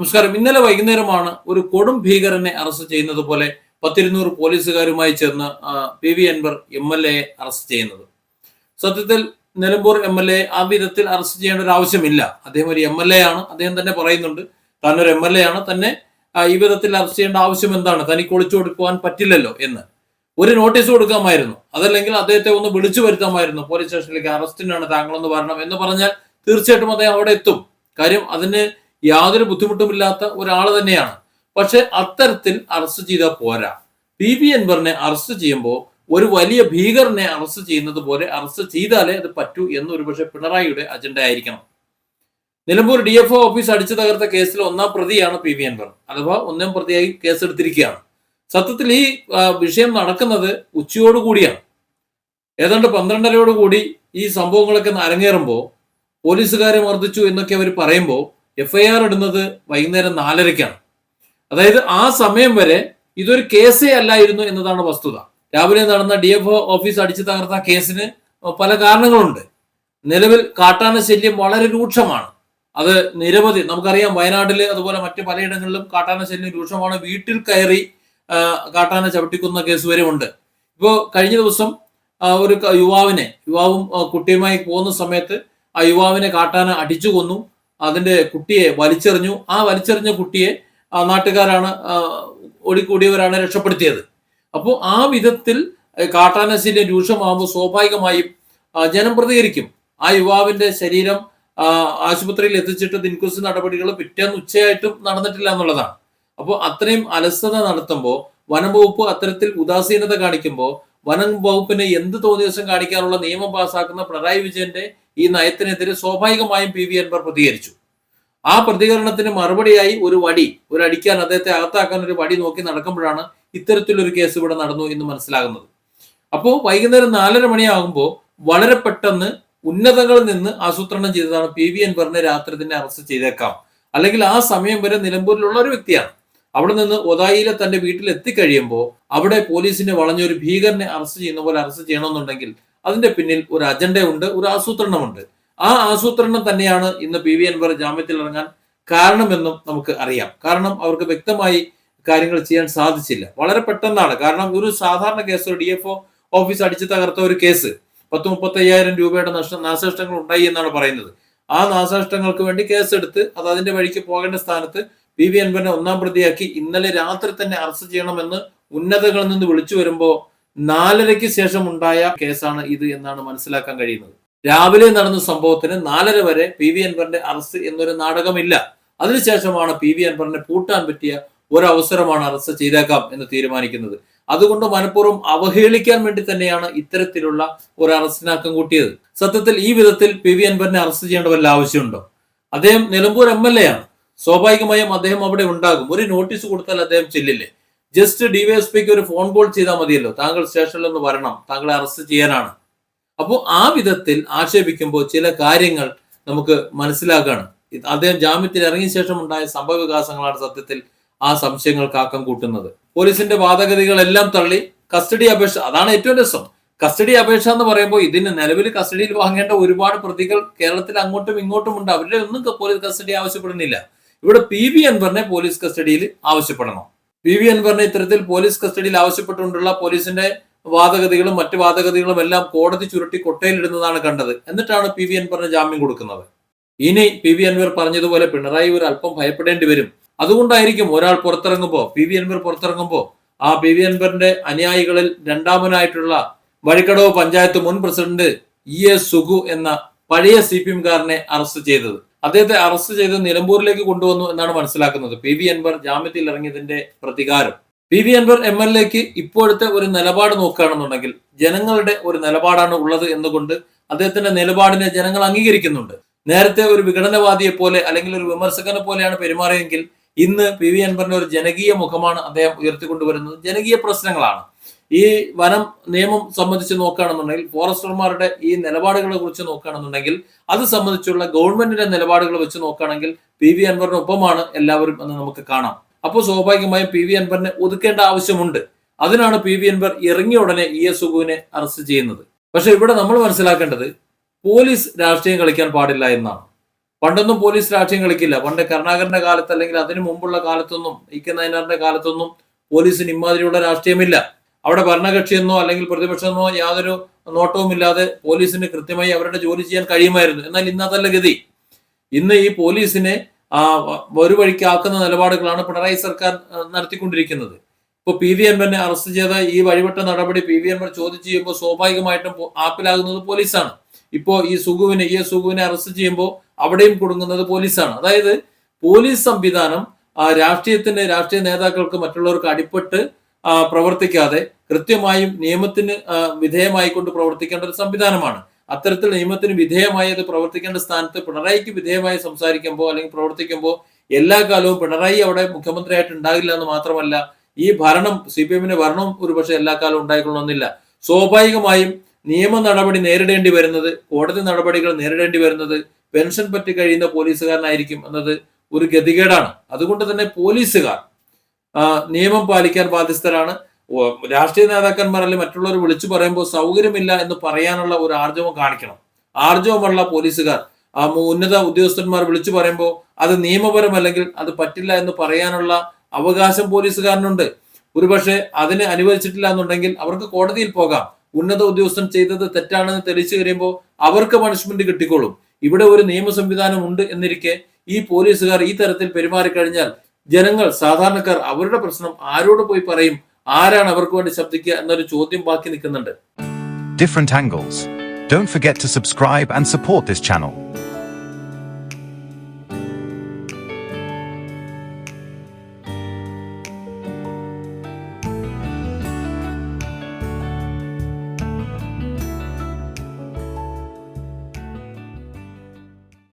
നമസ്കാരം. ഇന്നലെ വൈകുന്നേരമാണ് ഒരു കൊടും ഭീകരനെ അറസ്റ്റ് ചെയ്യുന്നത് പോലെ പത്തിരുന്നൂറ് പോലീസുകാരുമായി ചേർന്ന് P V Anvar M L A arrest ചെയ്യുന്നത്. സത്യത്തിൽ നിലമ്പൂർ എം എൽ എ ആ വിധത്തിൽ അറസ്റ്റ് ചെയ്യേണ്ട ഒരു ആവശ്യമില്ല. അദ്ദേഹം ഒരു എം എൽ എ ആണ്. അദ്ദേഹം തന്നെ പറയുന്നുണ്ട്. താൻ ഒരു എം എൽ എ ആണ്. തന്നെ ഈ വിധത്തിൽ അറസ്റ്റ് ചെയ്യേണ്ട ആവശ്യം എന്താണ്? തനിക്ക് ഒളിച്ചു കൊടുക്കുവാൻ പറ്റില്ലല്ലോ എന്ന്. ഒരു നോട്ടീസ് കൊടുക്കാമായിരുന്നു. അതല്ലെങ്കിൽ അദ്ദേഹത്തെ ഒന്ന് വിളിച്ചു വരുത്താമായിരുന്നു. പോലീസ് സ്റ്റേഷനിലേക്ക് അറസ്റ്റിനാണ് താങ്കളൊന്ന് വരണം എന്ന് പറഞ്ഞാൽ തീർച്ചയായിട്ടും അദ്ദേഹം അവിടെ എത്തും. കാര്യം അതിന് യാതൊരു ബുദ്ധിമുട്ടുമില്ലാത്ത ഒരാൾ തന്നെയാണ്. പക്ഷെ അത്തരത്തിൽ അറസ്റ്റ് ചെയ്താൽ പോരാ. പി. വി. അൻവറിനെ അറസ്റ്റ് ചെയ്യുമ്പോൾ ഒരു വലിയ ഭീകരനെ അറസ്റ്റ് ചെയ്യുന്നത് പോലെ അറസ്റ്റ് ചെയ്താലേ അത് പറ്റൂ എന്ന് ഒരുപക്ഷെ പിണറായിയുടെ അജണ്ട ആയിരിക്കണം. Nilambur D F O office അടിച്ചു തകർത്ത കേസിൽ ഒന്നാം പ്രതിയാണ് പി. വി. അൻവർ. അഥവാ ഒന്നാം പ്രതിയായി കേസെടുത്തിരിക്കുകയാണ്. സത്യത്തിൽ ഈ വിഷയം നടക്കുന്നത് ഉച്ചയോടുകൂടിയാണ് ഏതാണ്ട് പന്ത്രണ്ടരയോടുകൂടി ഈ സംഭവങ്ങളൊക്കെ അരങ്ങേറുമ്പോൾ പോലീസുകാരെ മർദ്ദിച്ചു എന്നൊക്കെ അവർ പറയുമ്പോൾ എഫ്ഐആർ ഇടുന്നത് വൈകുന്നേരം നാലരയ്ക്കാണ് അതായത് ആ സമയം വരെ ഇതൊരു കേസേ അല്ലായിരുന്നു എന്നതാണ് വസ്തുത. രാവിലെ നടന്ന ഡി എഫ് ഓഫീസ് അടിച്ചു തകർത്ത കേസിന് പല കാരണങ്ങളുണ്ട്. നിലവിൽ കാട്ടാന ശല്യം വളരെ രൂക്ഷമാണ്. അത് നിരവധി നമുക്കറിയാം വയനാട്ടിൽ അതുപോലെ മറ്റ് പലയിടങ്ങളിലും കാട്ടാന ശല്യം രൂക്ഷമാണ്. വീട്ടിൽ കയറി കാട്ടാന ചവിട്ടിക്കുന്ന കേസ് വരെ ഉണ്ട്. ഇപ്പോൾ കഴിഞ്ഞ ദിവസം ഒരു യുവാവിനെ യുവാവും കുട്ടിയുമായി പോകുന്ന സമയത്ത് ആ യുവാവിനെ കാട്ടാന അടിച്ചു കൊന്നു. അതിന്റെ കുട്ടിയെ വലിച്ചെറിഞ്ഞു. ആ വലിച്ചെറിഞ്ഞ കുട്ടിയെ നാട്ടുകാരാണ് ഓടിക്കൂടിയവരാണ് രക്ഷപ്പെടുത്തിയത്. അപ്പോൾ ആ വിധത്തിൽ കാട്ടാനസിന്റെ രൂക്ഷമാകുമ്പോൾ സ്വാഭാവികമായും ജനം പ്രതികരിക്കും. ആ യുവാവിന്റെ ശരീരം ആശുപത്രിയിൽ എത്തിച്ചിട്ട് ഇൻക്വസ്റ്റ് നടപടികൾ പിറ്റേന്ന് ഉച്ചയായിട്ടും നടന്നിട്ടില്ല എന്നുള്ളതാണ്. അപ്പോൾ അത്രയും അലസത നടത്തുമ്പോൾ വനം വകുപ്പ് അത്തരത്തിൽ ഉദാസീനത കാണിക്കുമ്പോൾ വനം വകുപ്പിന് എന്ത് തോന്നിയ ദിവസം കാണിക്കാനുള്ള നിയമം പാസാക്കുന്ന പിണറായി വിജയന്റെ ഈ നയത്തിനെതിരെ സ്വാഭാവികമായും പി വി അൻവർ പ്രതികരിച്ചു. ആ പ്രതികരണത്തിന് മറുപടിയായി ഒരു വടി ഒരു അടിക്കാൻ അദ്ദേഹത്തെ അകത്താക്കാൻ ഒരു വടി നോക്കി നടക്കുമ്പോഴാണ് ഇത്തരത്തിലൊരു കേസ് ഇവിടെ നടന്നു എന്ന് മനസ്സിലാകുന്നത്. അപ്പോൾ വൈകുന്നേരം നാലര മണിയാകുമ്പോൾ വളരെ പെട്ടെന്ന് ഉന്നതങ്ങളിൽ നിന്ന് ആസൂത്രണം ചെയ്തതാണ് പി വി അൻവറിനെ രാത്രി തന്നെ അറസ്റ്റ് ചെയ്തേക്കാം. അല്ലെങ്കിൽ ആ സമയം വരെ നിലമ്പൂരിലുള്ള ഒരു വ്യക്തിയാണ്. അവിടെ നിന്ന് ഒതായിയിലെ തന്റെ വീട്ടിൽ എത്തിക്കഴിയുമ്പോൾ അവിടെ പോലീസിനെ വളഞ്ഞൊരു ഭീകരനെ അറസ്റ്റ് ചെയ്യുന്ന പോലെ അറസ്റ്റ് ചെയ്യണമെന്നുണ്ടെങ്കിൽ അതിന്റെ പിന്നിൽ ഒരു അജണ്ടയുണ്ട് ഒരു ആസൂത്രണമുണ്ട്. ആ ആസൂത്രണം തന്നെയാണ് ഇന്ന് പി വി അൻവർ ജാമ്യത്തിൽ ഇറങ്ങാൻ കാരണമെന്നും നമുക്ക് അറിയാം. കാരണം അവർക്ക് വ്യക്തമായി കാര്യങ്ങൾ ചെയ്യാൻ സാധിച്ചില്ല. വളരെ പെട്ടെന്നാണ്. കാരണം ഒരു സാധാരണ കേസ് ഒരു ഡി എഫ് ഒ ഓഫീസ് അടിച്ചു തകർത്ത ഒരു കേസ് പത്ത് മുപ്പത്തി അയ്യായിരം രൂപയുടെ നഷ്ട നാശനഷ്ടങ്ങൾ ഉണ്ടായി എന്നാണ് പറയുന്നത്. ആ നാശനഷ്ടങ്ങൾക്ക് വേണ്ടി കേസെടുത്ത് അത് അതിന്റെ വഴിക്ക് പോകേണ്ട സ്ഥാനത്ത് പി വി അൻവറിനെ ഒന്നാം പ്രതിയാക്കി ഇന്നലെ രാത്രി തന്നെ അറസ്റ്റ് ചെയ്യണമെന്ന് ഉന്നതകളിൽ നിന്ന് വിളിച്ചു വരുമ്പോൾ നാലരയ്ക്ക് ശേഷം ഉണ്ടായ കേസാണ് ഇത് എന്നാണ് മനസ്സിലാക്കാൻ കഴിയുന്നത്. രാവിലെ നടന്ന സംഭവത്തിന് നാലര വരെ പി വി അൻവറിന്റെ അറസ്റ്റ് എന്നൊരു നാടകമില്ല. അതിനുശേഷമാണ് പി വി അൻവറിനെ പൂട്ടാൻ പറ്റിയ ഒരവസരമാണ് അറസ്റ്റ് ചെയ്തേക്കാം എന്ന് തീരുമാനിക്കുന്നത്. അതുകൊണ്ട് മനഃപൂർവം അവഹേളിക്കാൻ വേണ്ടി തന്നെയാണ് ഇത്തരത്തിലുള്ള ഒരു അറസ്റ്റിനാക്കം കൂട്ടിയത്. സത്യത്തിൽ ഈ വിധത്തിൽ പി വി അൻവറിനെ അറസ്റ്റ് ചെയ്യേണ്ട വല്ല ആവശ്യമുണ്ടോ? അദ്ദേഹം നിലമ്പൂർ എം എൽ എ ആണ്. സ്വാഭാവികമായും അദ്ദേഹം അവിടെ ഉണ്ടാകും. ഒരു നോട്ടീസ് കൊടുത്താൽ അദ്ദേഹം ചെല്ലില്ലേ? ജസ്റ്റ് ഡിവൈഎസ്പിക്ക് ഒരു ഫോൺ കോൾ ചെയ്താൽ മതിയല്ലോ. താങ്കൾ സ്റ്റേഷനിൽ ഒന്ന് വരണം. താങ്കളെ അറസ്റ്റ് ചെയ്യാനാണ്. അപ്പോൾ ആ വിധത്തിൽ ആക്ഷേപിക്കുമ്പോൾ ചില കാര്യങ്ങൾ നമുക്ക് മനസ്സിലാക്കാണ്. ഇത് അദ്ദേഹം ജാമ്യത്തിൽ ഇറങ്ങിയ ശേഷം ഉണ്ടായ സംഭവ വികാസങ്ങളാണ് സത്യത്തിൽ ആ സംശയങ്ങൾക്ക് ആക്കം കൂട്ടുന്നത്. പോലീസിന്റെ വാദഗതികളെല്ലാം തള്ളി കസ്റ്റഡി അപേക്ഷ അതാണ് ഏറ്റവും രസം. കസ്റ്റഡി അപേക്ഷ എന്ന് പറയുമ്പോൾ ഇതിന് നിലവിൽ കസ്റ്റഡിയിൽ വാങ്ങേണ്ട ഒരുപാട് പ്രതികൾ കേരളത്തിൽ അങ്ങോട്ടും ഇങ്ങോട്ടും ഉണ്ട്. അവരുടെ ഒന്നും പോലീസ് കസ്റ്റഡി ആവശ്യപ്പെടുന്നില്ല. ഇവിടെ പി വി അൻവറിനെ പോലീസ് കസ്റ്റഡിയിൽ ആവശ്യപ്പെടണം. പി വി അൻവറിനെ ഇത്തരത്തിൽ പോലീസ് കസ്റ്റഡിയിൽ ആവശ്യപ്പെട്ടുകൊണ്ടുള്ള പോലീസിന്റെ വാദഗതികളും മറ്റു വാദഗതികളും എല്ലാം കോടതി ചുരുട്ടി കൊട്ടയിലിടുന്നതാണ് കണ്ടത്. എന്നിട്ടാണ് പി വി അൻവറിന് ജാമ്യം കൊടുക്കുന്നത്. ഇനി പി വി അൻവർ പറഞ്ഞതുപോലെ പിണറായി ഒരു അല്പം ഭയപ്പെടേണ്ടി വരും. അതുകൊണ്ടായിരിക്കും ഒരാൾ പുറത്തിറങ്ങുമ്പോൾ പി വി അൻവർ പുറത്തിറങ്ങുമ്പോൾ ആ പി വി അൻവറിന്റെ അനുയായികളിൽ രണ്ടാമനായിട്ടുള്ള വഴിക്കടവ് പഞ്ചായത്ത് മുൻ പ്രസിഡന്റ് ഇ എസ് സുഗു എന്ന പഴയ സി പി എംകാരനെ അറസ്റ്റ് ചെയ്തത്. അദ്ദേഹത്തെ അറസ്റ്റ് ചെയ്ത് നിലമ്പൂരിലേക്ക് കൊണ്ടുവന്നു എന്നാണ് മനസ്സിലാക്കുന്നത്. പി വി അൻവർ ജാമ്യത്തിൽ ഇറങ്ങിയതിന്റെ പ്രതികാരം. P V Anvar M L എക്ക് ഇപ്പോഴത്തെ ഒരു നിലപാട് നോക്കുകയാണെന്നുണ്ടെങ്കിൽ ജനങ്ങളുടെ ഒരു നിലപാടാണ് ഉള്ളത് എന്നുകൊണ്ട് അദ്ദേഹത്തിന്റെ നിലപാടിനെ ജനങ്ങൾ അംഗീകരിക്കുന്നുണ്ട്. നേരത്തെ ഒരു വിഘടനവാദിയെ പോലെ അല്ലെങ്കിൽ ഒരു വിമർശകനെ പോലെയാണ് പെരുമാറിയെങ്കിൽ ഇന്ന് പി വി അൻവറിന്റെ ഒരു ജനകീയ മുഖമാണ് അദ്ദേഹം ഉയർത്തിക്കൊണ്ടുവരുന്നത്. ജനകീയ പ്രശ്നങ്ങളാണ്. ഈ വനം നിയമം സംബന്ധിച്ച് നോക്കുകയാണെന്നുണ്ടെങ്കിൽ ഫോറസ്റ്റർമാരുടെ ഈ നിലപാടുകളെ കുറിച്ച് നോക്കുകയാണെന്നുണ്ടെങ്കിൽ അത് സംബന്ധിച്ചുള്ള ഗവൺമെന്റിന്റെ നിലപാടുകൾ വെച്ച് നോക്കുകയാണെങ്കിൽ പി വി അൻവറിനൊപ്പമാണ് എല്ലാവരും എന്ന് നമുക്ക് കാണാം. അപ്പോൾ സ്വാഭാവികമായും പി വി അൻവറിനെ ഒതുക്കേണ്ട ആവശ്യമുണ്ട്. അതിനാണ് പി വി അൻവർ ഇറങ്ങിയ ഉടനെ ഇ എസ് സുഗുവിനെ അറസ്റ്റ് ചെയ്യുന്നത്. പക്ഷെ ഇവിടെ നമ്മൾ മനസ്സിലാക്കേണ്ടത് പോലീസ് രാഷ്ട്രീയം കളിക്കാൻ പാടില്ല എന്നാണ്. പണ്ടൊന്നും പോലീസ് രാഷ്ട്രീയം കളിക്കില്ല. പണ്ട് കരുണാകരന്റെ കാലത്ത് അല്ലെങ്കിൽ അതിനു മുമ്പുള്ള കാലത്തൊന്നും ഇ കെ നയനാറിന്റെ കാലത്തൊന്നും പോലീസിന് ഇമാതിരിയുള്ള രാഷ്ട്രീയമില്ല. അവിടെ ഭരണകക്ഷിയെന്നോ അല്ലെങ്കിൽ പ്രതിപക്ഷമെന്നോ യാതൊരു നോട്ടവുമില്ലാതെ പോലീസിന് കൃത്യമായി അവരുടെ ജോലി ചെയ്യാൻ കഴിയുമായിരുന്നു. എന്നാൽ ഇന്ന് അതല്ല ഗതി. ഇന്ന് ഈ പോലീസിനെ ഒരു വഴിക്ക് ആക്കുന്ന നിലപാടുകളാണ് പിണറായി സർക്കാർ നടത്തിക്കൊണ്ടിരിക്കുന്നത്. ഇപ്പൊ പി വി എൻവറിനെ അറസ്റ്റ് ചെയ്ത ഈ വഴിവിട്ട നടപടി പി വി എൻവർ ചോദ്യം ചെയ്യുമ്പോൾ സ്വാഭാവികമായിട്ടും ആപ്പിലാകുന്നത് പോലീസാണ്. ഇപ്പോ ഈ സുഗുവിനെ ഈ സുഗുവിനെ അറസ്റ്റ് ചെയ്യുമ്പോൾ അവിടെയും കുടുങ്ങുന്നത് പോലീസാണ്. അതായത് പോലീസ് സംവിധാനം രാഷ്ട്രീയത്തിന്റെ രാഷ്ട്രീയ നേതാക്കൾക്ക് മറ്റുള്ളവർക്ക് അടിപ്പെട്ട് പ്രവർത്തിക്കാതെ കൃത്യമായും നിയമത്തിന് വിധേയമായിക്കൊണ്ട് പ്രവർത്തിക്കേണ്ട ഒരു സംവിധാനമാണ്. അത്തരത്തിൽ നിയമത്തിന് വിധേയമായി അത് പ്രവർത്തിക്കേണ്ട സ്ഥാനത്ത് പിണറായിക്ക് വിധേയമായി സംസാരിക്കുമ്പോൾ അല്ലെങ്കിൽ പ്രവർത്തിക്കുമ്പോൾ എല്ലാ കാലവും പിണറായി അവിടെ മുഖ്യമന്ത്രിയായിട്ട് ഉണ്ടാകില്ല എന്ന് മാത്രമല്ല ഈ ഭരണം സി പി എമ്മിന്റെ ഭരണം ഒരുപക്ഷെ എല്ലാ കാലവും ഉണ്ടായിക്കൊള്ളണമെന്നില്ല. സ്വാഭാവികമായും നിയമ നടപടി നേരിടേണ്ടി വരുന്നത് കോടതി നടപടികൾ നേരിടേണ്ടി വരുന്നത് പെൻഷൻ പറ്റി കഴിയുന്ന പോലീസുകാരനായിരിക്കും എന്നത് ഒരു ഗതികേടാണ്. അതുകൊണ്ട് തന്നെ പോലീസുകാർ നിയമം പാലിക്കാൻ ബാധ്യസ്ഥരാണ്. രാഷ്ട്രീയ നേതാക്കന്മാർ അല്ലെങ്കിൽ മറ്റുള്ളവർ വിളിച്ചു പറയുമ്പോൾ സൗകര്യമില്ല എന്ന് പറയാനുള്ള ഒരു ആർജവം കാണിക്കണം. ആർജവമുള്ള പോലീസുകാർ ആ ഉന്നത ഉദ്യോഗസ്ഥന്മാർ വിളിച്ചു പറയുമ്പോൾ അത് നിയമപരമല്ലെങ്കിൽ അത് പറ്റില്ല എന്ന് പറയാനുള്ള അവകാശം പോലീസുകാരനുണ്ട്. ഒരുപക്ഷെ അതിനെ അനുവദിച്ചിട്ടില്ല എന്നുണ്ടെങ്കിൽ അവർക്ക് കോടതിയിൽ പോകാം. ഉന്നത ഉദ്യോഗസ്ഥൻ ചെയ്തത് തെറ്റാണെന്ന് തെളിയിച്ചു കഴിയുമ്പോൾ അവർക്ക് പണിഷ്മെന്റ് കിട്ടിക്കോളും. ഇവിടെ ഒരു നിയമ സംവിധാനം ഉണ്ട് എന്നിരിക്കെ ഈ പോലീസുകാർ ഈ തരത്തിൽ പെരുമാറിക്കഴിഞ്ഞാൽ ജനങ്ങൾ സാധാരണക്കാർ അവരുടെ പ്രശ്നം ആരോട് പോയി പറയും ആരാണ് അവർക്ക് വേണ്ടി ശബ്ദിക്കുക എന്നൊരു ചോദ്യം ബാക്കി നിൽക്കുന്നുണ്ട് different angles. Don't forget to subscribe and support this channel.